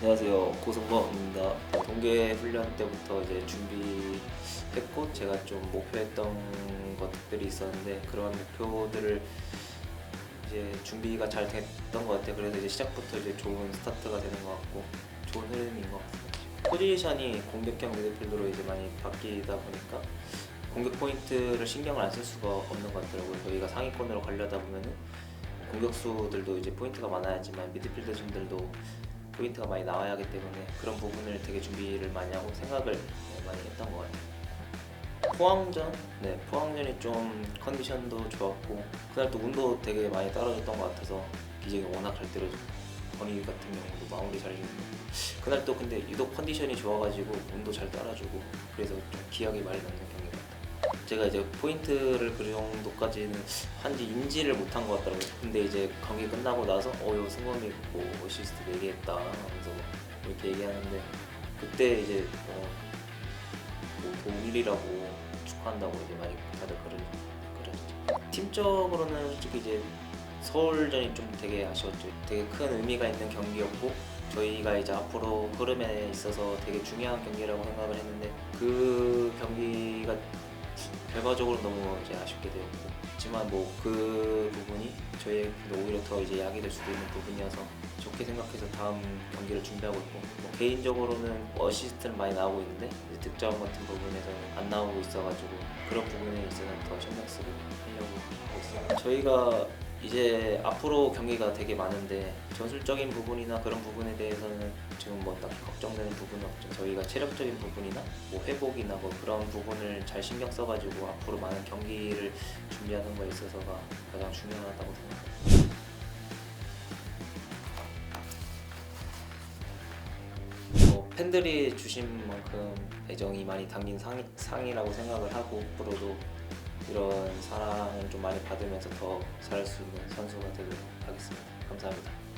안녕하세요 고승범입니다. 동계 훈련 때부터 이제 준비했고 제가 좀 목표했던 것들이 있었는데 그런 목표들을 이제 준비가 잘 됐던 것 같아요. 그래서 이제 시작부터 이제 좋은 스타트가 되는 것 같고 좋은 흐름인 것 같습니다. 포지션이 공격형 미드필더로 이제 많이 바뀌다 보니까 공격 포인트를 신경을 안 쓸 수가 없는 것 같더라고요. 저희가 상위권으로 가려다 보면은 공격수들도 이제 포인트가 많아야지만 미드필더 진들도 포인트가 많이 나와야 하기 때문에 그런 부분을 되게 준비를 많이 하고 생각을 네, 많이 했던 것 같아요. 포항전, 네 포항전이 좀 컨디션도 좋았고 그날 또 운도 되게 많이 떨어졌던 것 같아서 기적이 워낙 잘 때려주고 건희 같은 경우도 마무리 잘해주고 그날 또 근데 유독 컨디션이 좋아가지고 운도 잘 따라주고 그래서 좀 기억에 많이 남는 경기. 제가 이제 포인트를 그 정도까지는 한지 인지를 못한 것 같더라고요. 근데 이제 경기 끝나고 나서 어 요 승범이 뭐 어시스트 4개 했다 하면서 이렇게 얘기하는데 그때 이제 어, 뭐 동일이라고 축하한다고 이제 많이 다들 그러, 그러죠. 팀적으로는 솔직히 이제 서울전이 좀 되게 아쉬웠죠. 되게 큰 의미가 있는 경기였고 저희가 이제 앞으로 흐름에 있어서 되게 중요한 경기라고 생각을 했는데 그 경기가 결과적으로 너무 이제 아쉽게 되었고 하지만 뭐 그 부분이 저희에게 오히려 더 이제 약이 될 수도 있는 부분이어서 좋게 생각해서 다음 경기를 준비하고 있고 뭐 개인적으로는 어시스트는 많이 나오고 있는데 득점 같은 부분에서는 안 나오고 있어가지고 그런 부분에 있어서는 더 신경 쓰고 하려고 하고 있습니다. 저희가 이제 앞으로 경기가 되게 많은데 전술적인 부분이나 그런 부분에 대해서는 뭐 딱히 걱정되는 부분은 없죠. 저희가 체력적인 부분이나 뭐 회복이나 뭐 그런 부분을 잘 신경 써가지고 앞으로 많은 경기를 준비하는 거에 있어서가 가장 중요하다고 생각합니다. 뭐 팬들이 주신 만큼 애정이 많이 담긴 상, 상이라고 생각을 하고 앞으로도 이런 사랑을 좀 많이 받으면서 더 잘할 수 있는 선수가 되도록 하겠습니다. 감사합니다.